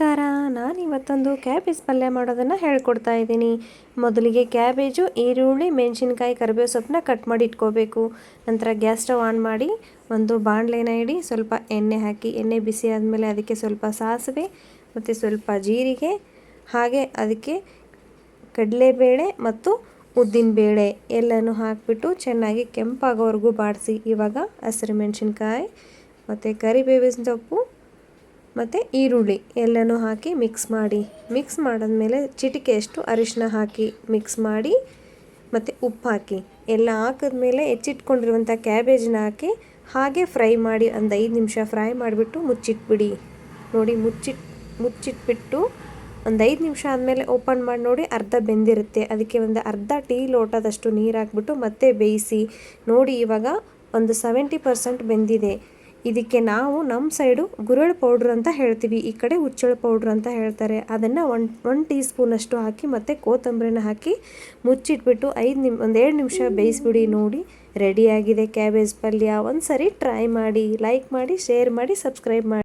ನಮಸ್ಕಾರ. ನಾನು ಇವತ್ತೊಂದು ಕ್ಯಾಬೇಜ್ ಪಲ್ಯ ಮಾಡೋದನ್ನು ಹೇಳ್ಕೊಡ್ತಾ ಇದ್ದೀನಿ. ಮೊದಲಿಗೆ ಕ್ಯಾಬೇಜು, ಈರುಳ್ಳಿ, ಮೆಣಸಿನ್ಕಾಯಿ, ಕರಿಬೇವು ಸೊಪ್ಪನ್ನ ಕಟ್ ಮಾಡಿ ಇಟ್ಕೋಬೇಕು. ನಂತರ ಗ್ಯಾಸ್ ಸ್ಟವ್ ಆನ್ ಮಾಡಿ ಒಂದು ಬಾಣಲೆನ ಇಡಿ, ಸ್ವಲ್ಪ ಎಣ್ಣೆ ಹಾಕಿ, ಎಣ್ಣೆ ಬಿಸಿ ಆದಮೇಲೆ ಅದಕ್ಕೆ ಸ್ವಲ್ಪ ಸಾಸಿವೆ ಮತ್ತು ಸ್ವಲ್ಪ ಜೀರಿಗೆ, ಹಾಗೆ ಅದಕ್ಕೆ ಕಡಲೆಬೇಳೆ ಮತ್ತು ಉದ್ದಿನ ಬೇಳೆ ಎಲ್ಲನೂ ಹಾಕಿಬಿಟ್ಟು ಚೆನ್ನಾಗಿ ಕೆಂಪಾಗೋವರೆಗೂ ಬಾಡಿಸಿ. ಇವಾಗ ಹಸಿರು ಮೆಣಸಿನ್ಕಾಯಿ ಮತ್ತು ಕರಿಬೇವಿನ ಸೊಪ್ಪು ಮತ್ತು ಈರುಳ್ಳಿ ಎಲ್ಲನೂ ಹಾಕಿ ಮಿಕ್ಸ್ ಮಾಡಿ. ಮಿಕ್ಸ್ ಮಾಡಿದ್ಮೇಲೆ ಚಿಟಿಕೆಯಷ್ಟು ಅರಿಶಿನ ಹಾಕಿ ಮಿಕ್ಸ್ ಮಾಡಿ ಮತ್ತು ಉಪ್ಪು ಹಾಕಿ. ಎಲ್ಲ ಹಾಕಿದ್ಮೇಲೆ ಹೆಚ್ಚಿಟ್ಕೊಂಡಿರುವಂಥ ಕ್ಯಾಬೇಜನ್ನ ಹಾಕಿ ಹಾಗೆ ಫ್ರೈ ಮಾಡಿ ಒಂದು ಐದು ನಿಮಿಷ ಫ್ರೈ ಮಾಡಿಬಿಟ್ಟು ಮುಚ್ಚಿಟ್ಬಿಡಿ. ನೋಡಿ ಮುಚ್ಚಿಟ್, ಮುಚ್ಚಿಟ್ಬಿಟ್ಟು ಒಂದು ಐದು ನಿಮಿಷ ಆದಮೇಲೆ ಓಪನ್ ಮಾಡಿ ನೋಡಿ ಅರ್ಧ ಬೆಂದಿರುತ್ತೆ. ಅದಕ್ಕೆ ಒಂದು ಅರ್ಧ ಟೀ ಲೋಟದಷ್ಟು ನೀರು ಹಾಕ್ಬಿಟ್ಟು ಮತ್ತೆ ಬೇಯಿಸಿ ನೋಡಿ ಇವಾಗ ಒಂದು ಸೆವೆಂಟಿ ಪರ್ಸೆಂಟ್ ಬೆಂದಿದೆ. ಇದಕ್ಕೆ ನಾವು ನಮ್ಮ ಸೈಡು ಗುರಳ್ ಪೌಡ್ರ್ ಅಂತ ಹೇಳ್ತೀವಿ. ಈ ಕಡೆ ಹುಚ್ಚಳ ಪೌಡ್ರ್ ಅಂತ ಹೇಳ್ತಾರೆ. ಅದನ್ನು ಒನ್ ಒನ್ ಟೀ ಸ್ಪೂನಷ್ಟು ಹಾಕಿ ಮತ್ತು ಕೊತ್ತಂಬರಿನ ಹಾಕಿ ಮುಚ್ಚಿಟ್ಬಿಟ್ಟು ಐದು ನಿಮ್, ಒಂದು ಎರಡು ನಿಮಿಷ ಬೇಯಿಸ್ಬಿಡಿ ನೋಡಿ. ರೆಡಿಯಾಗಿದೆ ಕ್ಯಾಬೇಜ್ ಪಲ್ಯ. ಒಂದು ಸರಿ ಟ್ರೈ ಮಾಡಿ, ಲೈಕ್ ಮಾಡಿ, ಶೇರ್ ಮಾಡಿ, ಸಬ್ಸ್ಕ್ರೈಬ್ ಮಾಡಿ.